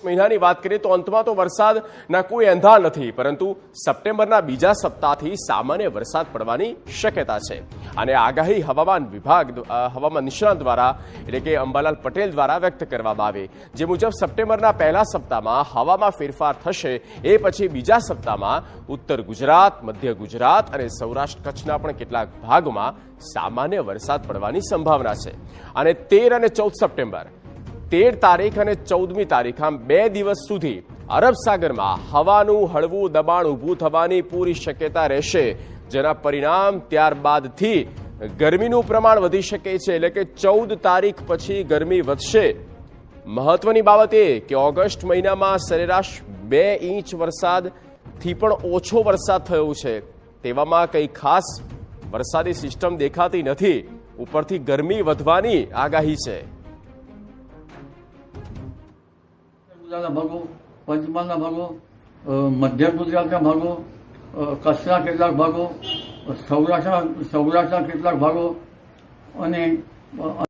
August મહિનાની વાત કરીએ તો અંતમાં તો વરસાદના કોઈ એંધાણ નથી, પરંતુ સપ્ટેમ્બરના બીજા સપ્તાહથી સામાન્ય વરસાદ પડવાની શક્યતા છે. અને આગાહી હવામાન વિભાગ હવામાન નિષ્ણાંત દ્વારા, એટલે કે અંબાલાલ પટેલ દ્વારા વ્યક્ત કરવામાં આવી. જે મુજબ સપ્ટેમ્બરના પહેલા સપ્તાહમાં હવામાં ફેરફાર થશે, એ પછી બીજા સપ્તાહમાં ઉત્તર ગુજરાત, મધ્ય ગુજરાત અને સૌરાષ્ટ્ર કચ્છના પણ કેટલાક ભાગોમાં સામાન્ય વરસાદ પડવાની સંભાવના છે. અને તેર અને ચૌદ સપ્ટેમ્બર તેર તારીખ અને ચૌદમી તારીખ આમ બે દિવસ સુધી અરબ સાગરમાં હવાનું હળવું દબાણ ઊભું થવાની પૂરી શક્યતા રહેશે, જેના પરિણામ ત્યારબાદથી ગરમીનું પ્રમાણ વધી શકે છે. એટલે કે ચૌદ તારીખ પછી ગરમી વધશે. મહત્વની બાબત એ કે ઓગસ્ટ મહિનામાં સરેરાશ બે ઇંચ વરસાદથી પણ ઓછો વરસાદ થયો છે. તેવામાં કંઈ ખાસ વરસાદી સિસ્ટમ દેખાતી નથી. ઉપરથી ગરમી વધવાની આગાહી છે. ગુજરાતના ભાગો, પંચમહાલના ભાગો મધ્ય ગુજરાતના ભાગો કચ્છના કેટલાક ભાગો સૌરાષ્ટ્રના સૌરાષ્ટ્રના કેટલાક ભાગો અને